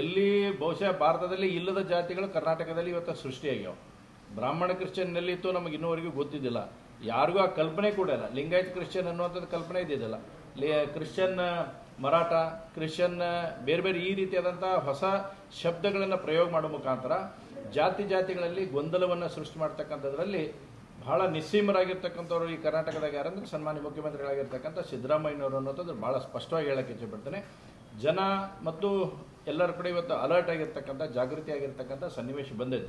ಎಲ್ಲಿ ಬಹುಶಃ ಭಾರತದಲ್ಲಿ ಇಲ್ಲದ ಜಾತಿಗಳು ಕರ್ನಾಟಕದಲ್ಲಿ ಇವತ್ತು ಸೃಷ್ಟಿಯಾಗ್ಯವ. ಬ್ರಾಹ್ಮಣ ಕ್ರಿಶ್ಚಿಯನ್ ಎಲ್ಲಿತ್ತು ನಮಗೆ ಇನ್ನೂವರೆಗೂ ಗೊತ್ತಿದ್ದಿಲ್ಲ. ಯಾರಿಗೂ ಆ ಕಲ್ಪನೆ ಕೂಡ ಇಲ್ಲ. ಲಿಂಗಾಯತ್ ಕ್ರಿಶ್ಚಿಯನ್ ಅನ್ನುವಂಥದ್ದು ಕಲ್ಪನೆ ಇದ್ದಿದ್ದಿಲ್ಲ. ಲಿ, ಕ್ರಿಶ್ಚಿಯನ್, ಮರಾಠ, ಕ್ರಿಶ್ಚಿಯನ್, ಬೇರೆ ಬೇರೆ ಈ ರೀತಿಯಾದಂಥ ಹೊಸ ಶಬ್ದಗಳನ್ನು ಪ್ರಯೋಗ ಮಾಡೋ ಮುಖಾಂತರ ಜಾತಿ ಜಾತಿಗಳಲ್ಲಿ ಗೊಂದಲವನ್ನು ಸೃಷ್ಟಿ ಮಾಡ್ತಕ್ಕಂಥದ್ರಲ್ಲಿ ಬಹಳ ನಿಸ್ಸೀಮರಾಗಿರ್ತಕ್ಕಂಥವ್ರು ಈ ಕರ್ನಾಟಕದಾಗ ಯಾರಂದ್ರೆ ಸನ್ಮಾನ್ಯ ಮುಖ್ಯಮಂತ್ರಿಗಳಾಗಿರ್ತಕ್ಕಂಥ ಸಿದ್ದರಾಮಯ್ಯನವರು ಅನ್ನೋದು ಭಾಳ ಸ್ಪಷ್ಟವಾಗಿ ಹೇಳಕ್ಕೆ ಇಚ್ಛೆಪಡ್ತೇನೆ ಜನ ಮತ್ತು ಎಲ್ಲರ ಕಡೆ ಇವತ್ತು ಅಲರ್ಟ್ ಆಗಿರ್ತಕ್ಕಂಥ, ಜಾಗೃತಿ ಆಗಿರ್ತಕ್ಕಂಥ ಸನ್ನಿವೇಶ ಬಂದಿದೆ.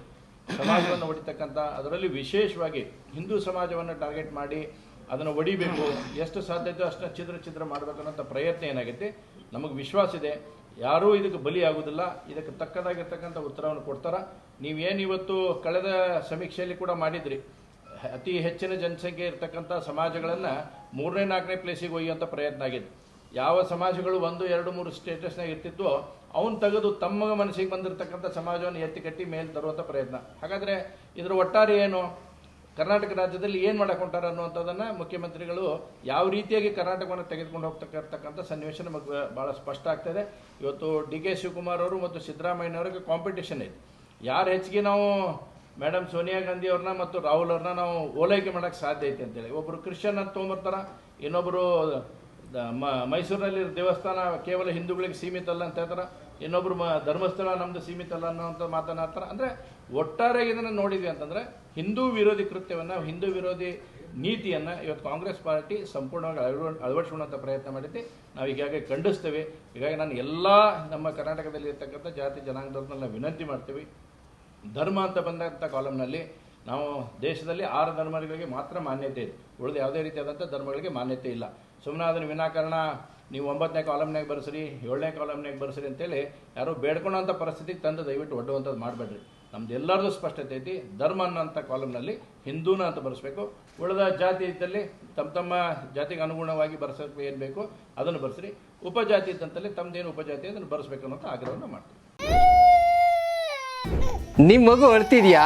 ಸಮಾಜವನ್ನು ಹೊಡಿತಕ್ಕಂಥ ಅದರಲ್ಲಿ ವಿಶೇಷವಾಗಿ ಹಿಂದೂ ಸಮಾಜವನ್ನು ಟಾರ್ಗೆಟ್ ಮಾಡಿ ಅದನ್ನು ಒಡಿಬೇಕು, ಎಷ್ಟು ಸಾಧ್ಯತೆ ಅಷ್ಟು ಛಿದ್ರ ಛಿದ್ರ ಮಾಡಬೇಕು ಅನ್ನೋಂಥ ಪ್ರಯತ್ನ ಏನಾಗುತ್ತೆ ನಮಗೆ ವಿಶ್ವಾಸ ಇದೆ. ಯಾರೂ ಇದಕ್ಕೆ ಬಲಿ ಆಗೋದಿಲ್ಲ. ಇದಕ್ಕೆ ತಕ್ಕದಾಗಿರ್ತಕ್ಕಂಥ ಉತ್ತರವನ್ನು ಕೊಡ್ತಾರ. ನೀವೇನು ಇವತ್ತು ಕಳೆದ ಸಮೀಕ್ಷೆಯಲ್ಲಿ ಕೂಡ ಮಾಡಿದ್ರಿ. ಅತಿ ಹೆಚ್ಚಿನ ಜನಸಂಖ್ಯೆ ಇರ್ತಕ್ಕಂಥ ಸಮಾಜಗಳನ್ನು ಮೂರನೇ, ನಾಲ್ಕನೇ ಪ್ಲೇಸಿಗೆ ಒಯ್ಯುವಂಥ ಪ್ರಯತ್ನ ಆಗಿದೆ ಯಾವ ಸಮಾಜಗಳು ಒಂದು, ಎರಡು, ಮೂರು ಸ್ಟೇಟಸ್ನಾಗ ಇರ್ತಿದ್ವೋ, ಅವನು ತೆಗೆದು ತಮ್ಮ ಮನಸ್ಸಿಗೆ ಬಂದಿರತಕ್ಕಂಥ ಸಮಾಜವನ್ನು ಎತ್ತಿ ಕಟ್ಟಿ ಮೇಲೆ ತರುವಂಥ ಪ್ರಯತ್ನ. ಹಾಗಾದರೆ ಇದರ ಒಟ್ಟಾರೆ ಏನು? ಕರ್ನಾಟಕ ರಾಜ್ಯದಲ್ಲಿ ಏನು ಮಾಡಕ್ಕೆ ಹೊಂಟಾರ ಅನ್ನುವಂಥದ್ದನ್ನು ಮುಖ್ಯಮಂತ್ರಿಗಳು ಯಾವ ರೀತಿಯಾಗಿ ಕರ್ನಾಟಕವನ್ನು ತೆಗೆದುಕೊಂಡು ಹೋಗ್ತಕ್ಕಂಥ ಸನ್ನಿವೇಶ ನಮಗೆ ಭಾಳ ಸ್ಪಷ್ಟ ಆಗ್ತದೆ. ಇವತ್ತು ಡಿ ಕೆ ಶಿವಕುಮಾರ್ ಅವರು ಮತ್ತು ಸಿದ್ದರಾಮಯ್ಯನವರಿಗೆ ಕಾಂಪಿಟೇಷನ್ ಇದೆ ಯಾರು ಹೆಚ್ಚಿಗೆ ನಾವು ಮೇಡಮ್ ಸೋನಿಯಾ ಗಾಂಧಿ ಅವ್ರನ್ನ ಮತ್ತು ರಾಹುಲ್ ಅವ್ರನ್ನ ನಾವು ಓಲೈಕೆ ಮಾಡೋಕ್ಕೆ ಸಾಧ್ಯ ಐತೆ ಅಂತೇಳಿ. ಒಬ್ಬರು ಕ್ರಿಶ್ಚಿಯನ್ ಅಂತ ತೊಗೊಂಬರ್ತಾರ ಇನ್ನೊಬ್ಬರು ಮ- ಮೈಸೂರಿನಲ್ಲಿ ದೇವಸ್ಥಾನ ಕೇವಲ ಹಿಂದೂಗಳಿಗೆ ಸೀಮಿತ ಅಲ್ಲ ಅಂತ ಹೇಳ್ತಾರೆ. ಇನ್ನೊಬ್ರು ಮ, ಧರ್ಮಸ್ಥಳ ನಮ್ದು ಸೀಮಿತ ಅಲ್ಲ ಅನ್ನೋಂಥ ಮಾತನಾಡ್ತಾರೆ ಅಂದರೆ ಒಟ್ಟಾರೆ ಇದನ್ನು ನೋಡಿದ್ವಿ ಅಂತಂದರೆ ಹಿಂದೂ ವಿರೋಧಿ ಕೃತ್ಯವನ್ನು, ಹಿಂದೂ ವಿರೋಧಿ ನೀತಿಯನ್ನು ಇವತ್ತು ಕಾಂಗ್ರೆಸ್ ಪಾರ್ಟಿ ಸಂಪೂರ್ಣವಾಗಿ ಅಳವ ಅಳವಡಿಸ್ಕೊಳ್ಳೋಂಥ ಪ್ರಯತ್ನ ಮಾಡಿದ್ದೆ ನಾವು ಈಗಾಗಲೇ ಖಂಡಿಸ್ತೇವೆ. ಹೀಗಾಗಿ ನಾನು ಎಲ್ಲ ನಮ್ಮ ಕರ್ನಾಟಕದಲ್ಲಿ ಇರ್ತಕ್ಕಂಥ ಜಾತಿ ಜನಾಂಗದವ್ರನ್ನೆಲ್ಲ ವಿನಂತಿ ಮಾಡ್ತೀವಿ. ಧರ್ಮ ಅಂತ ಬಂದಂಥ ಕಾಲಮ್ನಲ್ಲಿ ನಾವು ದೇಶದಲ್ಲಿ ಆರು ಧರ್ಮಗಳಿಗೆ ಮಾತ್ರ ಮಾನ್ಯತೆ ಇದೆ. ಉಳಿದ ಯಾವುದೇ ರೀತಿಯಾದಂಥ ಧರ್ಮಗಳಿಗೆ ಮಾನ್ಯತೆ ಇಲ್ಲ. ಸುಮ್ಮನೆ ಅದನ್ನು ವಿನಾಕಾರಣ, ನೀವು ಒಂಬತ್ತನೇ ಕಾಲಮ್ನಾಗ ಬರ್ಸ್ರಿ, ಏಳನೇ ಕಾಲಮ್ನಾಗ ಬರ್ಸ್ರಿ ಅಂತೇಳಿ ಯಾರೋ ಬೇಡ್ಕೊಳ್ಳೋಂಥ ಪರಿಸ್ಥಿತಿಗೆ ತಂದು ದಯವಿಟ್ಟು ಒಡ್ಡುವಂಥದ್ದು ಮಾಡಬೇಡ್ರಿ. ನಮ್ದು ಎಲ್ಲರದು ಸ್ಪಷ್ಟತೆ ಐತಿ, ಧರ್ಮ ಅನ್ನೋಂಥ ಕಾಲಮ್ನಲ್ಲಿ ಹಿಂದೂನ ಅಂತ ಬರೆಸ್ಬೇಕು, ಉಳಿದ ಜಾತಿ ಇದ್ದಲ್ಲಿ ತಮ್ಮ ತಮ್ಮ ಜಾತಿಗೆ ಅನುಗುಣವಾಗಿ ಬರ್ಸೋಕೆ ಏನು ಬೇಕು ಅದನ್ನು ಬರ್ಸ್ರಿ, ಉಪಜಾತಿ ಇದ್ದಂತಲ್ಲಿ ತಮ್ಮದೇನು ಉಪಜಾತಿ ಅದನ್ನು ಬರೆಸ್ಬೇಕು ಅನ್ನೋಂಥ ಆಗ್ರಹವನ್ನು ಮಾಡ್ತೀವಿ. ನಿಮ್ಮ ಮಗು ಅಳ್ತಿದ್ಯಾ?